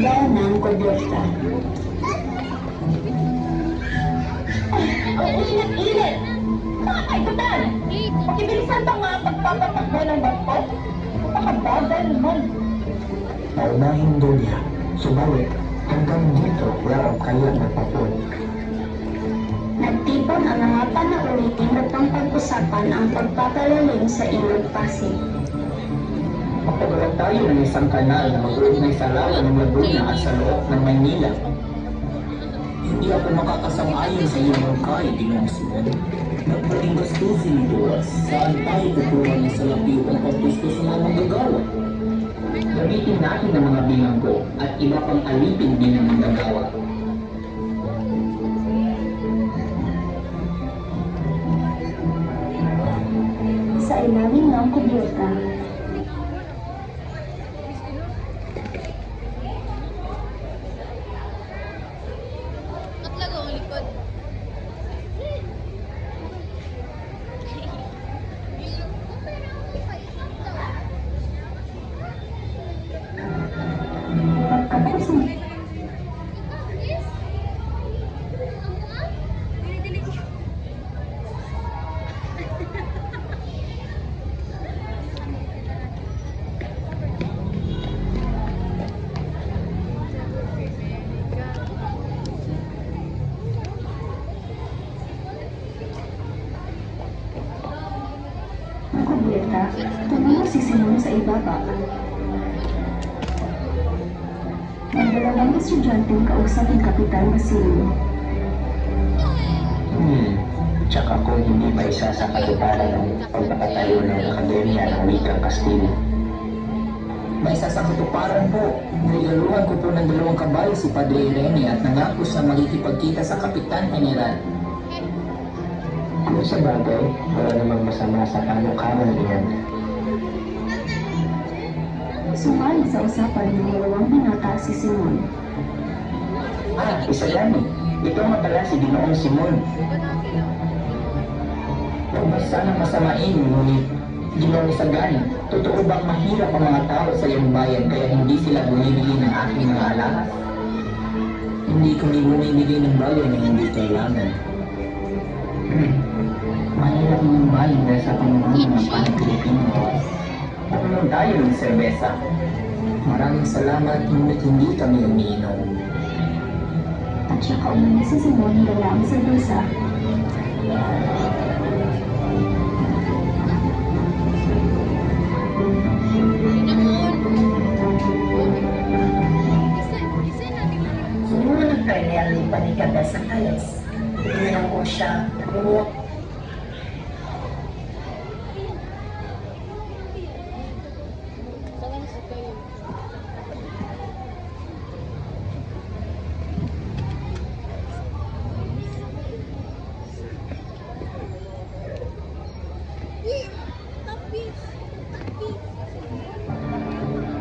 Agaw ng kudyota. Ang init-init! Mga kaibutan! Pakibilisan pa nga pagpapatakbo ng barko. Napakabagal naman. Paunahin doon niya, subalit hanggang dito yarap kaya nagpapun. Nagtipon ang mga panaulitin upang pag-usapan ang pagpapalalim sa ilog Pasig. Magpagalan tayo ng isang kanal na mag-uugnay sa lawa ng Laguna at sa loob ng Maynila. Hindi ako makakasang-ayon sa iyong mungkay, Ginoong Simon. Nagpaling gastusin ito at saan tayo kukuha ng salapi upang pagpusto sa mga manggagawa? Gamitin natin ang mga bilanggo at iba pang alipin din ng manggagawa. Sa ilalim ng kudyota, Ibaba. Ang dalawang estudyanteng kausap ng Kapitan Basilio. Hmm, tsaka kung hindi pa isa sa katuparan ng pagpapatayo ng Akademya ng Wikang Kastila. May isa sa katuparan po. Nilaluhan ko po ng dalawang kabayo si Padre Irene at nangako siya makikipagkita sa Kapitan General. Kung sa bagay, wala namang masama sa kanukaman niyan. Sumali sa usapan ng dalawang binata si Simon. Ah, isa yan eh. Ito nga pala si Ginoong Simon. Huwag ba sana masamain, ngunit Ginoong Sagana, totoo bang mahirap ang mga tao sa iyong bayan kaya hindi sila bumibili ng aking mga alahas? Hindi kami bumibili ng bagay na hindi kailangan. Hmm. Mahirap ng bayan dahil sa pamumuno ng pan-Pilipino. Pagmamang tayo ng serbesa. Maraming salamat, ngunit hindi kami umiinom. At siya kaunang si Simon dalang sa bulsa. Sumunod ng Colonel ni Panikada sa Kalas. Tinanong ko siya, lumuwag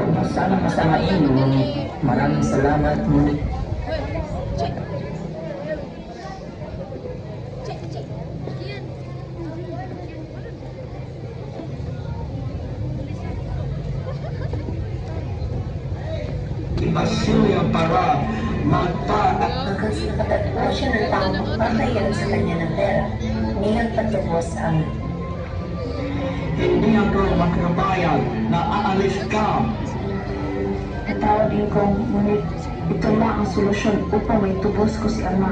Huwag mo sana masamain, ngunit maraming salamat, ngunit solusyon upang may tubos ko si Ama.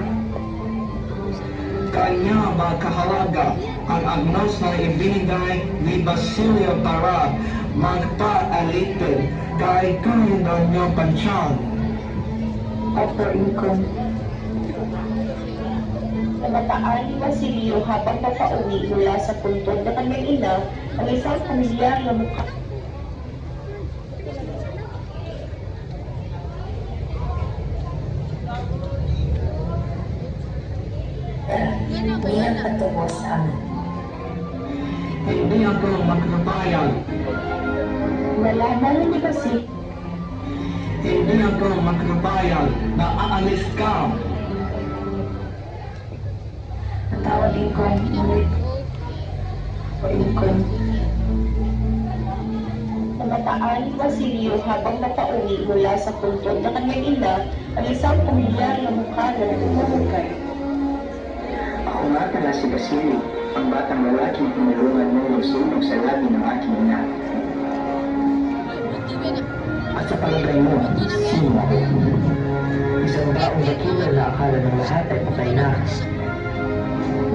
Kanya ba kahalaga ang agnos na ibinigay ni Basilio para magpaalipin kay Kainan niyo pansyan. Opo, Inkom. Namataan ni Basilio habang papauwi mula sa puntod na kanyang ina ang isang pamilyar na mukha. Ako magkabayan na aalis ka. natawagin kong ngunit Opo, Inkom. Nataali Basilio habang napauwi mula sa puntod na kanyang ina ang isang pamilyar na mukha na nagmumukay. Ako nga pala si Basilio, ang batang lalaking tinulungan mong magsunog sa labi ng aking ina. Sa palagay mo, sino ako? Isang taong dakila na akala ng lahat ay patay na.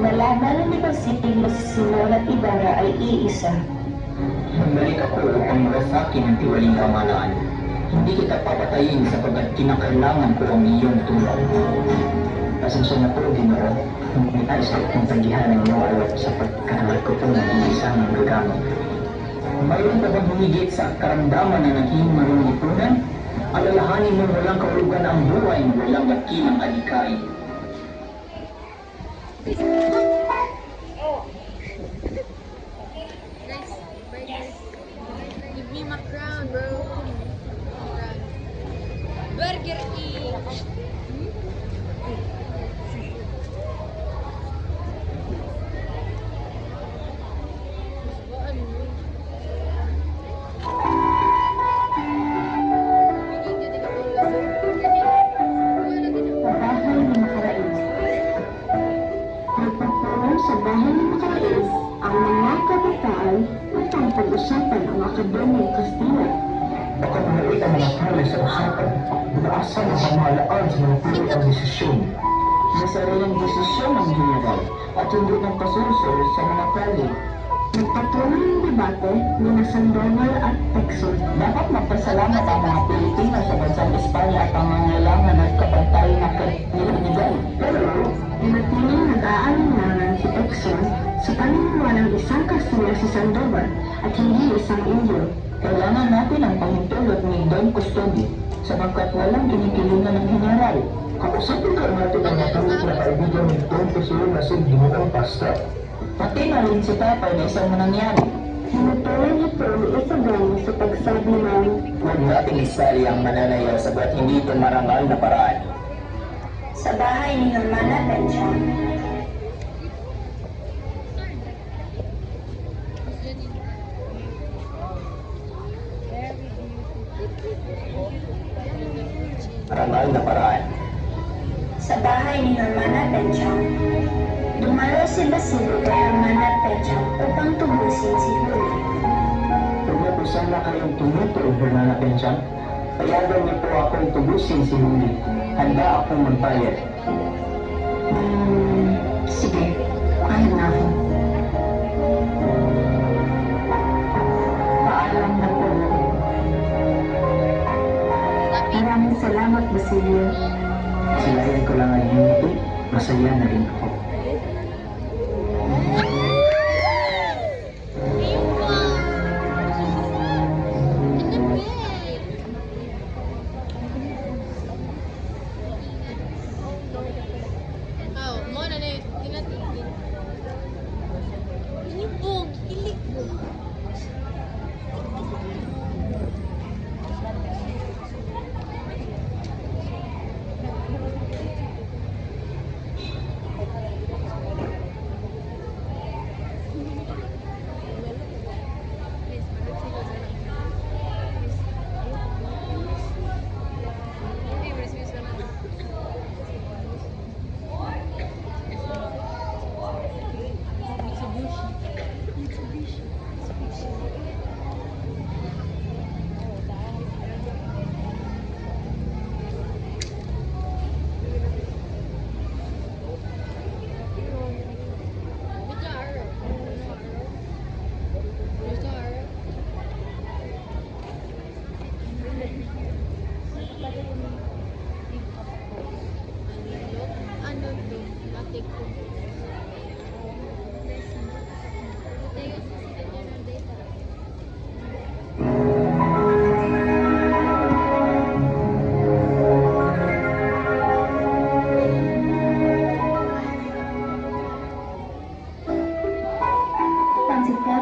Nalaman ni Basilio si Simon at Ibarra ay iisa. Magbalik ako upang malasaki ng tiwaling kamalaan. Hindi kita papatayin sapagkat kinakailangan ko ang iyong tulong. Pasensya na po, Ginoo. Hindi tayo sa itong tagihan ng iyong alok sa pagkakamay ko po ng iisang gagamit. Mayroon ka bang humigit sa karamdaman na naging manungipunan? Alalahanin mo walang kahulugan ang buhay ng walang dakilang alikain. Guys, mga ang desisyon. Sa sariling desisyon ng general at hindi ng pasusul sa mga pali. Nagpatuloy ang debate ni na Sandoval at Texon. Dapat magpasalamat ang mga Pilipino sa bansang Espanya at pangangailangan at kapantay na kanilinigan. Pero, Tinatiling nag-aalinlangan si Texon sa paniniwalang isang Kastila si Sandoval at hindi isang Indio. kailangan natin ang pahintulot ni Don Custodio sapagkat walang kinikilingan ng general. Kausapin ka natin ang matuloy na kaibigan ni Don Custodio na si Ginoong Pasta. Pati na rin si Tatay na isang manangyari. Tinutuloy ito ni Isabel sa pagsabi ng Huwag nating isali ang mananayaw sabat hindi ito marangal na paraan. sa bahay ni Hermana Benchon. Marangal na paraan. Sa bahay ni Hermana Benchon. Dumalo si Basilio kay Hermana Benchon upang tubusin si na po sana kayong tumutuloy, Hermana Penchang. Payagan niyo po akong tubusin si Huli. Handa akong magbayad. Hmm, sige, kaya na ako. Paalam na po. Maraming salamat, Basilio. Silayan ko lang ngiti. Masaya na rin ako.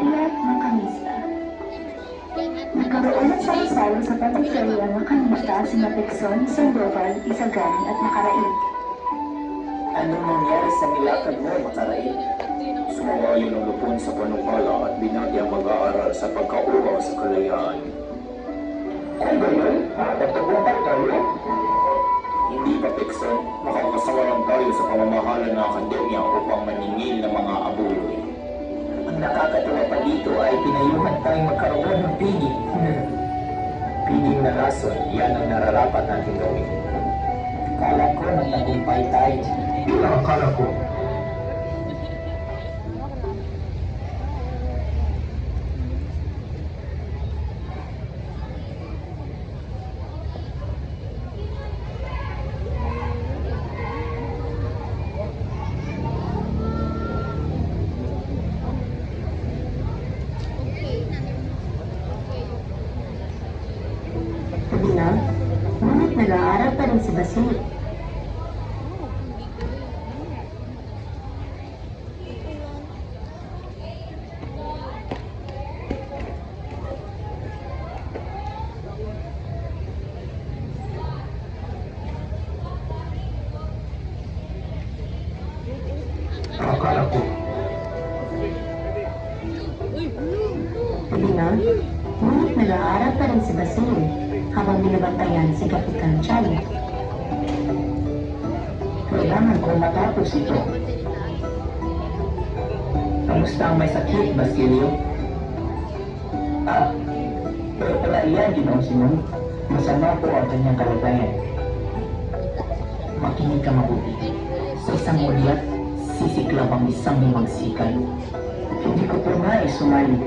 Pansiteria Makanista. Nagkaroon ng salasalo sa Pansiteria Makanista si Matexon, Sandoval, Isagani at Makaraig. Anong nangyari sa nilakad mo, Makarain? Sumawayo ng lupon sa panukala at binagi ang mag-aaral sa pagkauaw sa kalayaan. Kung gayon, magtagumpay tayo. Hindi pa Pixel, makakasawalan tayo sa pamamahala ng akademya upang maningil ng mga abuloy. Ang nakakatawa pa dito ay pinayuhan tayong magkaroon ng piging. Piging na rason, yan ang nararapat natin gawin. Kala ko nagtagumpay tayo. Ang akala ko. Akala ko. Sabi na, ngunit nag-aaral pa rin si Basil habang binabantayan si Kapitan Charlie. Kailangan ko matapos ito. Kamusta ang may sakit, Basilio? Ah, pero pala iyan, Ginoong Simon. Masama po ang kanyang kalagayan. Makinig ka mabuti. Sa isang ulyat, sisiklab ang isang himagsikan. Hindi ko po nais sumali.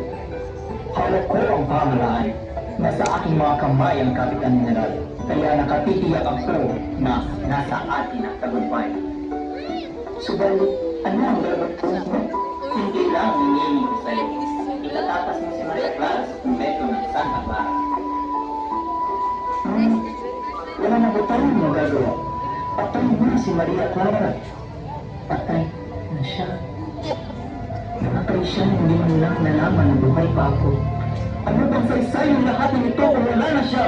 Hawak ko ang pamalaan. Nasa aking mga kamay ang Kapitan General. Kaya nakatitiyak ako na nasa atin ang tagumpay. Subalit, ano ang gagawin mo? Hindi lang hingin ko sa'yo. Itatapas mo si Maria Clara sa kumbento ng Santa Clara. Hmm, wala na ba tayong magagawa? Patay na si Maria Clara. Patay na siya. Namatay siya hindi man lang nalaman na buhay pa ako. Ano bang saysay yung lahat ng ito kung wala na siya?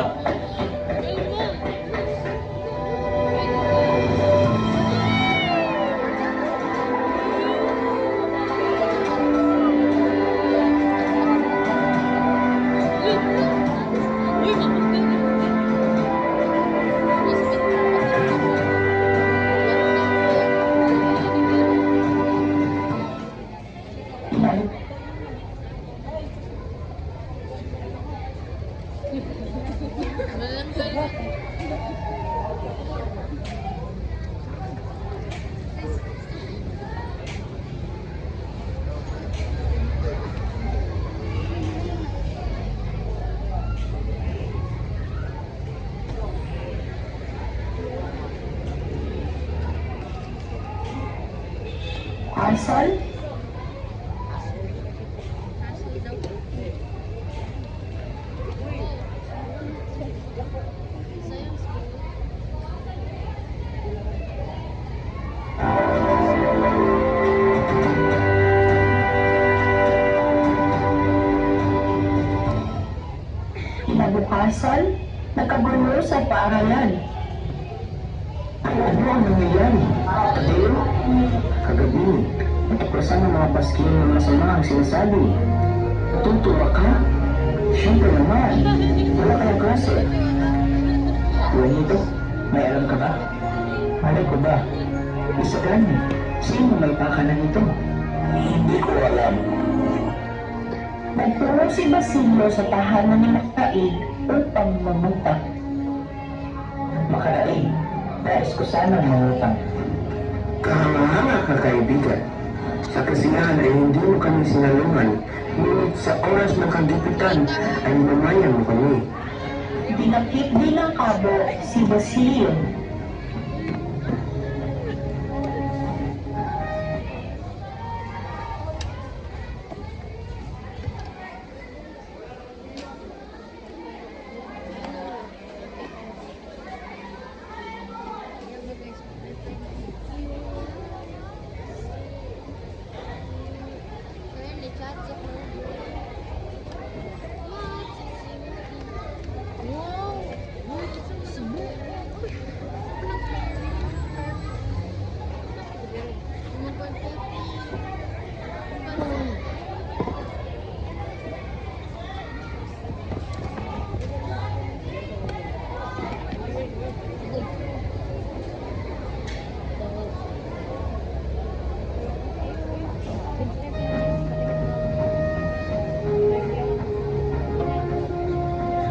Isa gani, sino may pakanan nito? Hindi ko alam. Nagtungo si Basilio sa tahanan ni Makaig upang mamutang. Makaraig, nais ko sanang mangutang. Kahamahanga ka kaibigan. Sa kasiyahan ay hindi mo kami sinalungan, ngunit sa oras ng kagipitan ay mamayan mo kami. Dinakip din ng kabo si Basilio.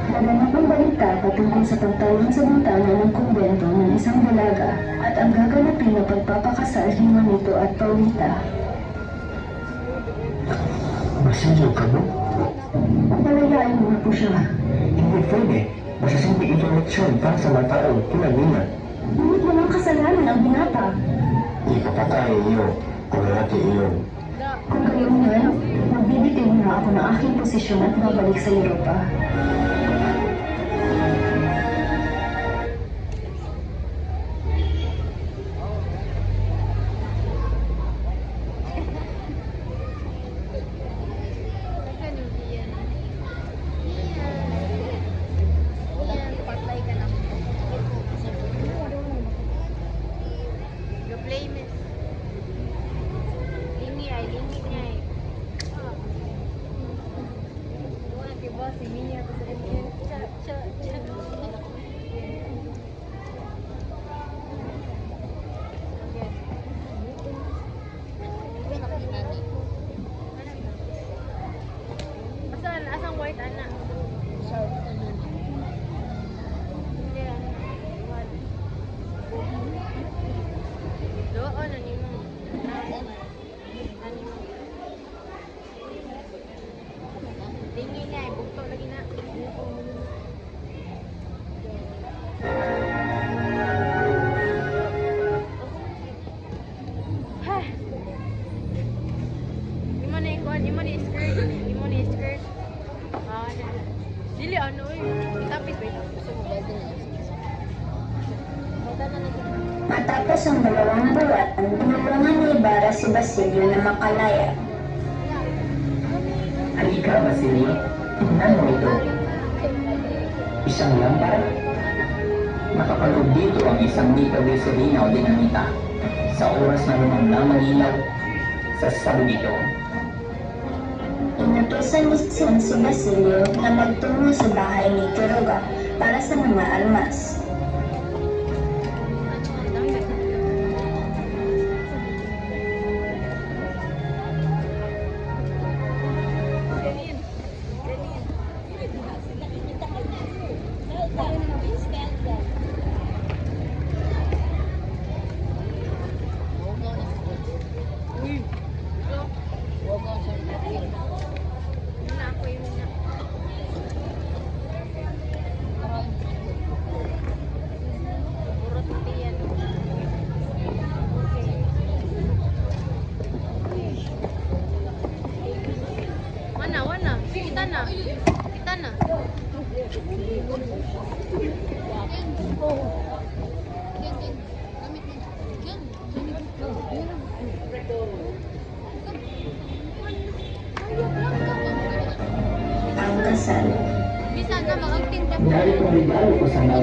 Naganap ang balita patungkol sa pagtawag sa bintana ng kumbento ng isang dalaga at ang gaganapin na pagpapakasal ni Juanito at Paulita. Masinyo ka mo? Palayain mo na po siya. Hindi pwede. Masasimpi informasyon para sa mga tao tulad niya. Ngunit walang kasalanan ang binata. Ipapatay iyo kung natin iyon. Kung kayo nga, magbibitiw na ako ng aking posisyon at babalik sa Europa. Ibarra si Basilio na makalaya. Halika, Basilio. Tingnan mo ito. Isang lampara. Nakapaloob dito ang isang Nita Glycerina o dinamita sa oras na lumamang ilaw sa sabog ito. Inutusan ni Sion si Basilio na magtungo sa bahay ni Quiroga para sa mga almas.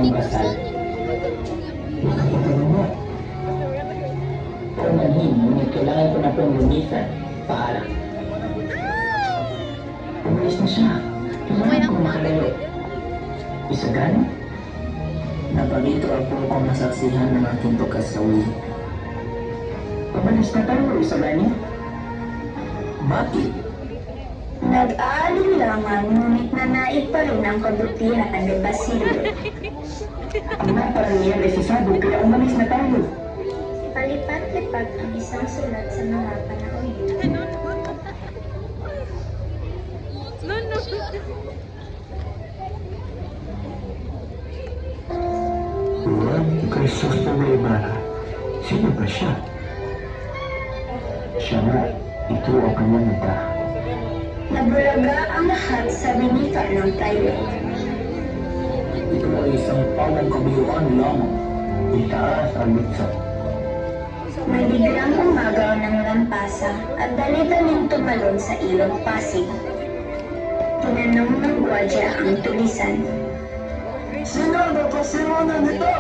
Ko kasal, makapagano mo. Paumanhin, ngunit kailangan ko na pong lumisan. Paalam. Umalis na siya. Kailangan kong makalayo. Isagan? Naparito ako ang masaksihan ng aking pagkasawi. Umalis na tayo, Isagani. Bakit? Nag-aalinlangan ngunit nanait pa rin ang Basilio. Ang naparang niyan ay si Sado, kaya umalis na tayo. Palipat-lipat ang isang sulat sa mga panahon. No, no. Juan Crisostomo Ibarra. Sino ba siya? Siya nga, ito ang kanyang mata. Nabulaga ang lahat sa binika ng tayo. Ito ay isang pawang kabiyuan lamang. Itaas ang lutsa. May biglang umagaw ng lampasa at dali-daling tumalon sa ilog Pasig. Tinanong ng gwadya ang tulisan. Sino ang nagpasimunan nito?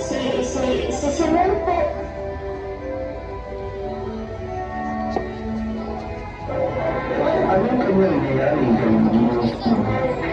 Si, si, si Simon po. Anong kanyang nangyari kay Gino? Okay.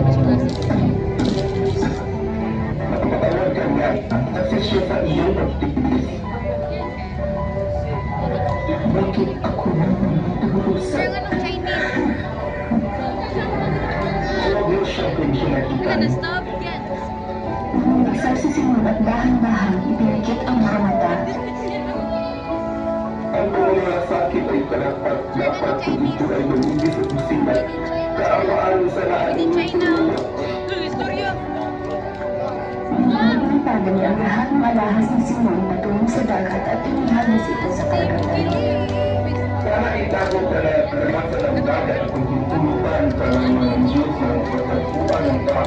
Ako ng Napatawag ka niya kasi siya sa iyong pagtitiis. Bakit ako naman durusa? Pero siya kung Wala sinakitan. na stop yan. Nung nagsasisimula at dahan-dahan ipinakit ang mga mata, Ang mga sakit ay karapat dapat ito ay lumibis at musibat. Kaawaan sa lahat Pwede ng tulong. Istorya. Pinagpintagan niya ang lahat ng alahas ni Simon patungo sa dagat at inihagis ito sa karagatan. Sana itago ka na karamasan ng dagat kung hitulutan ka ng mga Diyos ng pagkatuan ng tao